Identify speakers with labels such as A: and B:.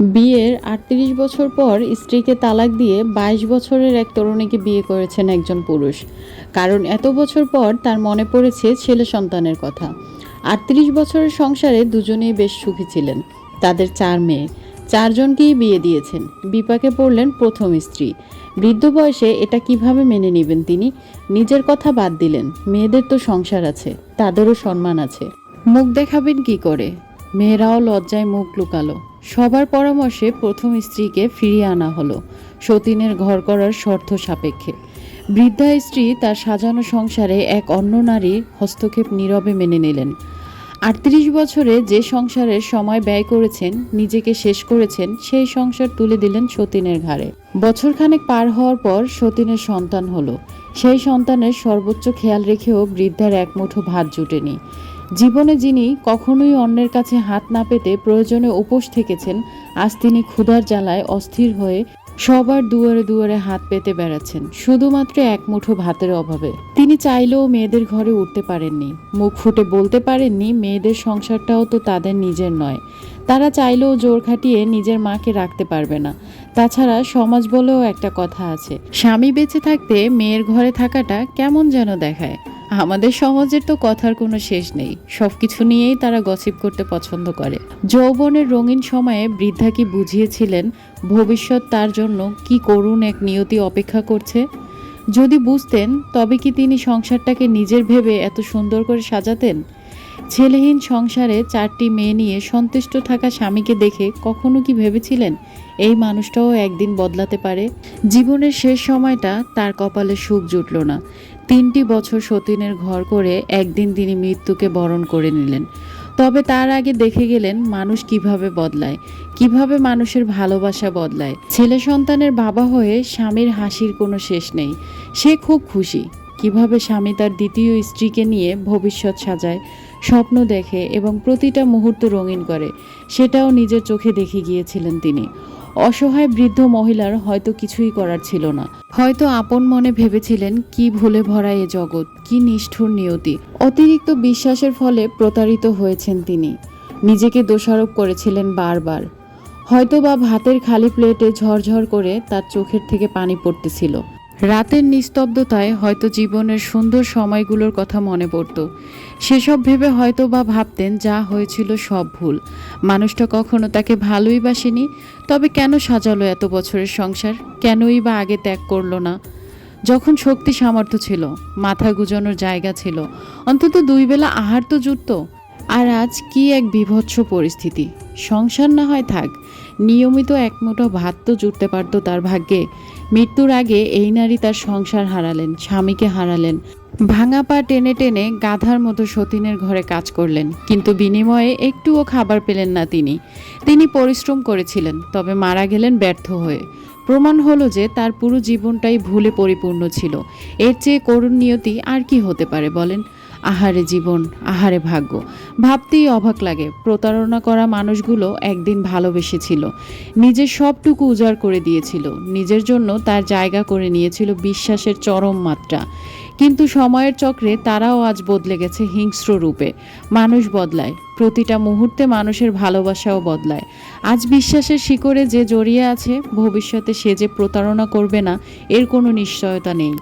A: বিয়ের আটত্রিশ বছর পর স্ত্রীকে তালাক দিয়ে বাইশ বছরের এক তরুণীকে বিয়ে করেছেন একজন পুরুষ। কারণ এত বছর পর তার মনে পড়েছে ছেলে সন্তানের কথা। আটত্রিশ বছরের সংসারে দুজনেই বেশ সুখী ছিলেন। তাদের চার মেয়ে। চারজনকেই বিয়ে দিয়েছেন। বিপাকে পড়লেন প্রথম স্ত্রী। বৃদ্ধ বয়সে এটা কীভাবে মেনে নেবেন তিনি? নিজের কথা বাদ দিলেন। মেয়েদের তো সংসার আছে। তাদেরও সম্মান আছে। মুখ দেখাবেন কি করে? মেয়েরাও লজ্জায় মুখ লুকালো। সবার পরামর্শে প্রথম স্ত্রীকে ফিরিয়ে আনা হলো, সতীনের ঘর করার শর্ত সাপেক্ষে। বৃদ্ধা স্ত্রী তার সাজানো সংসারে এক অন্য নারীর হস্তক্ষেপ নীরবে মেনে নিলেন। আটত্রিশ বছরে যে সংসারের সময় ব্যয় করেছেন, নিজেকে শেষ করেছেন, সেই সংসার তুলে দিলেন সতীনের ঘাড়ে। বছরখানেক পার হওয়ার পর সতীনের সন্তান হলো। সেই সন্তানের সর্বোচ্চ খেয়াল রেখেও বৃদ্ধার এক মুঠো ভাত জুটেনি। জীবনে যিনি কখনোই অন্যের কাছে হাত না পেতে প্রয়োজনে উপোস থেকেছেন, আজ তিনি ক্ষুধার জ্বালায় অস্থির হয়ে সবার দুয়ারে দুয়ারে হাত পেতে বেড়াচ্ছেন, শুধুমাত্র এক মুঠো ভাতের অভাবে। তিনি চাইলেও মেয়েদের ঘরে উঠতে পারেননি, মুখ ফুটে বলতে পারেননি, মেয়েদের সংসারটাও তো তাদের নিজের নয়। তারা চাইলেও জোর খাটিয়ে নিজের মাকে রাখতে পারবে না। তাছাড়া সমাজ বলেও একটা কথা আছে, স্বামী বেঁচে থাকতে মেয়ের ঘরে থাকাটা কেমন যেন দেখায়। আমাদের সমাজের তো কথার কোনো শেষ নেই। সব কিছু নিয়েই তারা গসিপ করতে পছন্দ করে। যৌবনের রঙিন সময়ে বৃদ্ধা কি বুঝিয়েছিলেন ভবিষ্যৎ তার জন্য কি করুণ এক নিয়তি অপেক্ষা করছে? যদি বুঝতেন, তবে কি তিনি সংসারটাকে নিজের ভেবে এত সুন্দর করে সাজাতেন? ছেলেহীন সংসারে চারটি মেয়ে নিয়ে সন্তুষ্ট থাকা স্বামীকে দেখে কখনো কি ভেবেছিলেন, এই মানুষটাও একদিন বদলাতে পারে? জীবনের শেষ সময়টা তার কপালে সুখ জুটল না। তিনটি বছর সতীনের ঘর করে একদিন তিনি মৃত্যুকে বরণ করে নিলেন। তবে তার আগে দেখে গেলেন মানুষ কীভাবে বদলায়, কীভাবে মানুষের ভালোবাসা বদলায়। ছেলে সন্তানের বাবা হয়ে স্বামীর হাসির কোনো শেষ নেই। সে খুব খুশি, কীভাবে স্বামী তার দ্বিতীয় স্ত্রীকে নিয়ে ভবিষ্যৎ সাজায়। স্বপ্ন দেখে এবং প্রতিটা মুহূর্ত রঙিন করে। সেটাও নিজের চোখে দেখে গিয়েছিলেন তিনি। অসহায় বৃদ্ধ মহিলার হয়তো কিছুই করার ছিল না। হয়তো আপন মনে ভেবেছিলেন, কি ভুলে ভরা এ জগৎ, কি নিষ্ঠুর নিয়তি। অতিরিক্ত বিশ্বাসের ফলে প্রতারিত হয়েছেন তিনি। নিজেকে দোষারোপ করেছিলেন বারবার। হয়তো বা ভাতের খালি প্লেটে ঝরঝর করে তার চোখের থেকে পানি পড়তেছিল। রাতের নিস্তব্ধতায় হয়তো জীবনের সুন্দর সময়গুলোর কথা মনে পড়ত। সেসব ভেবে হয়তো বা ভাবতেন যা হয়েছিল সব ভুল। মানুষটা কখনো তাকে ভালোই বাসেনি, তবে কেন সাজালো এত বছরের সংসার? কেনই বা আগে ত্যাগ করল না? যখন শক্তি সামর্থ্য ছিল, মাথা গুজানোর জায়গা ছিল, অন্তত দুই বেলা আহার তো জুটত। আর আজ কি এক বিভৎস পরিস্থিতি। সংসার না হয় থাক নিয়মিত এক মুঠো ভাত তো জুটতে পারতো তার ভাগ্যে। মৃত্যুর আগে এই নারী তার সংসার হারালেন, স্বামীকে হারালেন। ভাঙা পা টেনে টেনে গাধার মতো সতীনের ঘরে কাজ করলেন, কিন্তু বিনিময়ে একটুও খাবার পেলেন না তিনি। তিনি পরিশ্রম করেছিলেন, তবে মারা গেলেন ব্যর্থ হয়ে। প্রমাণ হলো যে তার পুরো জীবনটাই ভুলে পরিপূর্ণ ছিল। এর চেয়ে করুণ নিয়তি আর কি হতে পারে বলেন? আহারে জীবন, আহারে ভাগ্য। ভাবতেই অবাক লাগে, প্রতারণা করা মানুষগুলো একদিন ভালোবেসেছিল। নিজের সবটুকু উজাড় করে দিয়েছিল। নিজের জন্য তার জায়গা করে নিয়েছিল বিশ্বাসের চরম মাত্রা। কিন্তু সময়ের চক্রে তারাও আজ বদলে গেছে হিংস্র রূপে। মানুষ বদলায়, প্রতিটা মুহূর্তে মানুষের ভালোবাসাও বদলায়। আজ বিশ্বাসের শিকড়ে যে জড়িয়ে আছে, ভবিষ্যতে সে যে প্রতারণা করবে না, এর কোনো নিশ্চয়তা নেই।